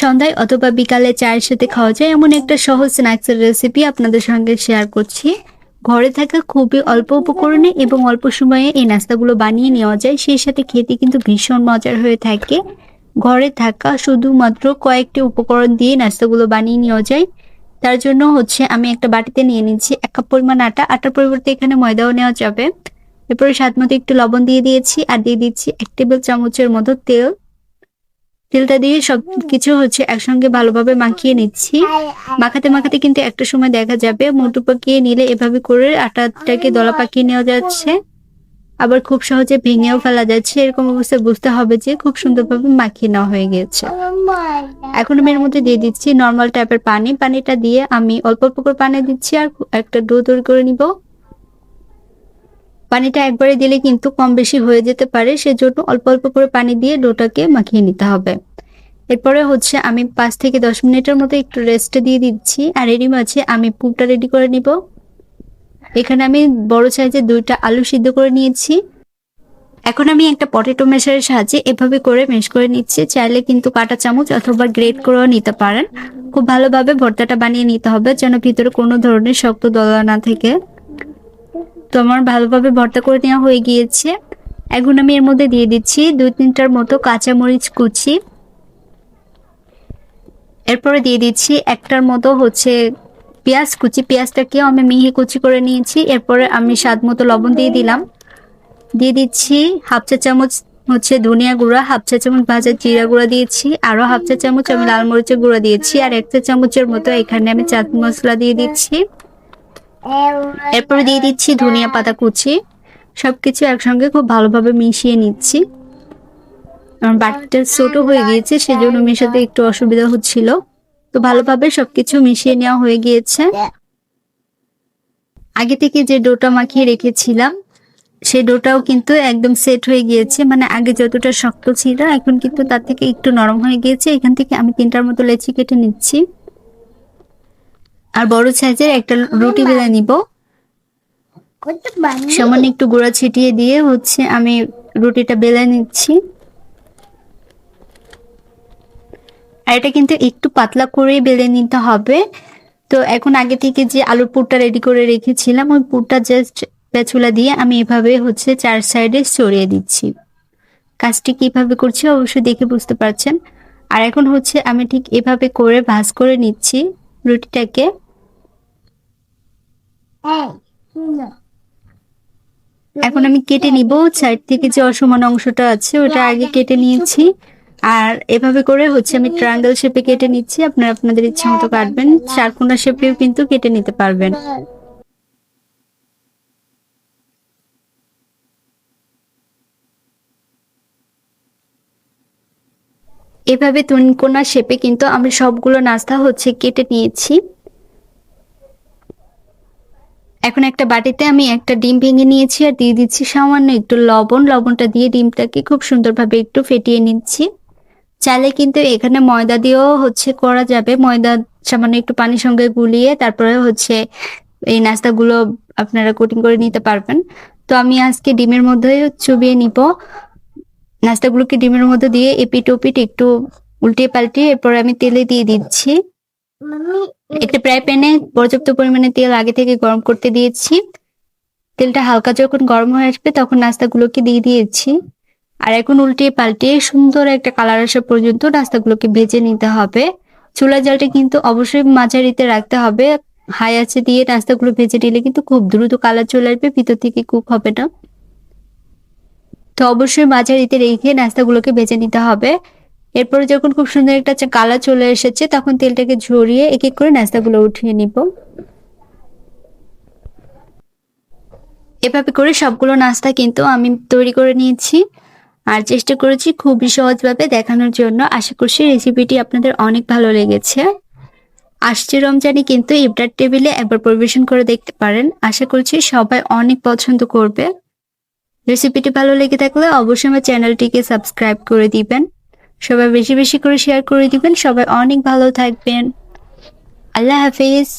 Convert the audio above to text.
সন্ধ্যায় অথবা বিকালে চায়ের সাথে খাওয়া যায়, এমন একটা সহজ স্ন্যাক্সের রেসিপি আপনাদের সঙ্গে শেয়ার করছি। ঘরে থাকা খুবই অল্প উপকরণে এবং অল্প সময়ে এই নাস্তাগুলো বানিয়ে নেওয়া যায়, সেই সাথে খেতে কিন্তু ভীষণ মজার হয়ে থাকে। ঘরে থাকা শুধুমাত্র কয়েকটি উপকরণ দিয়ে নাস্তাগুলো বানিয়ে নেওয়া যায়। তার জন্য হচ্ছে আমি একটা বাটিতে নিয়ে নিচ্ছি এক কাপ পরিমাণ আটা। আটার পরিবর্তে এখানে ময়দাও নেওয়া যাবে। এরপরে স্বাদ মতো একটু লবণ দিয়ে দিয়েছি আর দিয়ে দিচ্ছি এক টেবিল চামচের মতো তেল। তেলটা দিয়ে সব কিছু হচ্ছে একসঙ্গে ভালোভাবে মাখিয়ে নিচ্ছি। মাখাতে মাখাতে কিন্তু একটা সময় দেখা যাবে। মোটু পাকিয়ে নিলে এভাবে করে আটাটাকে দলা পাকিয়ে নেওয়া যাচ্ছে। আবার খুব সহজে ভেঙেও ফেলা যাচ্ছে। এরকম অবস্থায় বুঝতে হবে যে খুব সুন্দরভাবে মাখিয়ে নেওয়া হয়ে গেছে এখন আমি এর মধ্যে দিয়ে দিচ্ছি নর্মাল টাইপের পানি। পানিটা দিয়ে আমি অল্প অল্প করে পানি দিচ্ছি আর একটা ডো তৈরি করে নিব। পানিটা একবারে দিলে কিন্তু কম বেশি হয়ে যেতে পারে, সেজন্য অল্প অল্প করে পানি দিয়ে ডোটাকে মাখিয়ে নিতে হবে। এরপরে হচ্ছে আমি পাঁচ থেকে দশ মিনিটের মতো একটু রেস্ট দিয়ে দিচ্ছি, আর এরই মাঝে আমি পুরটা রেডি করে নিব। এখানে আমি বড় সাইজের দুইটা আলু সিদ্ধ করে নিয়েছি। এখন আমি একটা পটেটো মেশারের সাহায্যে এভাবে করে মেশ করে নিচ্ছি, চাইলে কিন্তু কাটা চামচ অথবা গ্রেট করেও নিতে পারেন। খুব ভালোভাবে ভর্তাটা বানিয়ে নিতে হবে, যেন ভিতরে কোনো ধরনের শক্ত দলা না থাকে। তো আমার ভালোভাবে ভর্তা করে নেওয়া হয়ে গিয়েছে। এখন আমি এর মধ্যে দিয়ে দিচ্ছি দুই তিনটার মতো কাঁচামরিচ কুচি। এরপরে দিয়ে দিচ্ছি একটার মতো হচ্ছে পেঁয়াজ কুচি। পেঁয়াজটাকেও আমি মিহি কুচি করে নিয়েছি। এরপরে আমি স্বাদ মতো লবণ দিয়ে দিলাম। দিয়ে দিচ্ছি হাফ চা চামচ হচ্ছে ধনিয়া গুঁড়া, হাফ চা চামচ ভাজা জিরা গুঁড়া দিয়েছি আরও হাফ চা চামচ আমি লাল মরিচের গুঁড়া দিয়েছি, আর এক চা চামচের মতো এখানে আমি চাট মশলা দিয়ে দিচ্ছি। এরপরে দিয়ে দিচ্ছি ধনিয়া পাতা কুচি। সবকিছু একসঙ্গে খুব ভালোভাবে মিশিয়ে নিচ্ছি। আমার বাটিটা ছোট হয়ে গিয়েছে, সেজন্য মেশাতে একটু অসুবিধা হচ্ছিল। তো ভালোভাবে সবকিছু মিশিয়ে নেওয়া হয়ে গিয়েছে। আগে থেকে যে ডোটা মাখিয়ে রেখেছিলাম সেই ডোটাও কিন্তু একদম সেট হয়ে গিয়েছে। মানে আগে যতটা শক্ত ছিল, এখন কিন্তু তার থেকে একটু নরম হয়ে গিয়েছে। এখান থেকে আমি তিনটার মতো লেচি কেটে নিচ্ছি। আর বড় সাইজের একটা রুটি বেলে নিব। সামান্য একটু গুঁড়া ছিটিয়ে দিয়ে হচ্ছে আমি রুটিটা বেলে নিচ্ছি। আর এটা কিন্তু একটু পাতলা করে বেলে নিতে হবে। তো এখন আগে থেকে যে আলুর পুরটা রেডি করে রেখেছিলাম ওই পুরটা জাস্ট পেঁচুলা দিয়ে আমি এভাবে হচ্ছে চার সাইডে ছড়িয়ে দিচ্ছি। কাজটি কীভাবে করছি অবশ্যই দেখে বুঝতে পারছেন। আর এখন হচ্ছে আমি ঠিক এভাবে করে ভাজ করে নিচ্ছি। রুটিটাকে? এখন আমি কেটে নিব সাইড থেকে যে অসমান অংশটা আছে ওটা আগে কেটে নিয়েছি। আর এভাবে করে হচ্ছে আমি ট্রায়াঙ্গেল শেপে কেটে নিচ্ছি আপনারা আপনাদের ইচ্ছা মতো কাটবেন। চারকোনা শেপেও কিন্তু কেটে নিতে পারবেন। এভাবে কোনা শেপে কিন্তু আমরা সবগুলো নাস্তা হচ্ছে কেটে নিয়েছি। এখন একটা বাটিতে আমি একটা ডিম ভেঙে নিয়েছি আর দিয়ে দিচ্ছি সামান্য একটু লবণ। লবণটা দিয়ে ডিমটাকে খুব সুন্দরভাবে একটু ফেটিয়ে নিচ্ছি। চাইলে কিন্তু এখানে ময়দা দিয়েও হচ্ছে করা যাবে। ময়দা সামান্য একটু পানির সঙ্গে গুলিয়ে তারপরে হচ্ছে এই নাস্তাগুলো আপনারা কোটিং করে নিতে পারবেন। তো আমি আজকে ডিমের মধ্যে চুবিয়ে নিব। নাস্তাগুলোকে ডিমের মধ্যে দিয়ে এপিট ওপিট একটু উল্টে পাল্টে এরপর আমি তেলে দিয়ে দিচ্ছি। একটা প্রায় প্যানে পর্যাপ্ত পরিমাণে তেল আগে থেকে গরম করতে দিয়েছি। তেলটা হালকা যখন গরম হয়ে আসবে তখন নাস্তাগুলোকে দিয়ে দিয়েছি। আর এখন উল্টে পাল্টে সুন্দর একটা কালার আসা পর্যন্ত নাস্তাগুলোকে ভেজে নিতে হবে। চুলা জালটা কিন্তু অবশ্যই মাঝারিতে রাখতে হবে। হাই আছে দিয়ে নাস্তাগুলো ভেজে নিলে কিন্তু খুব দ্রুত কালার চলে আসবে ভিতর থেকে কুক হবে না। তো অবশ্যই মাঝারিতে রেখে নাস্তাগুলোকে ভেজে নিতে হবে। এরপরে যখন খুব সুন্দর একটা কালার চলে এসেছে, তখন তেলটাকে ঝরিয়ে এক এক করে নাস্তাগুলো উঠিয়ে নিব। এভাবে করে সবগুলো নাস্তা কিন্তু আমি তৈরি করে নিয়েছি। আর চেষ্টা করেছি খুবই সহজভাবে দেখানোর জন্য। আশা করছি রেসিপিটি আপনাদের অনেক ভালো লেগেছে। আসছে রমজানে কিন্তু ইফতার টেবিলে একবার পরিবেশন করে দেখতে পারেন। আশা করছি সবাই অনেক পছন্দ করবে। রেসিপিটি ভালো লেগে থাকলে অবশ্যই আমার চ্যানেলটিকে সাবস্ক্রাইব করে দিবেন। সবাই বেশি বেশি করে শেয়ার করে দিবেন। সবাই অনেক ভালো থাকবেন। আল্লাহ হাফিজ।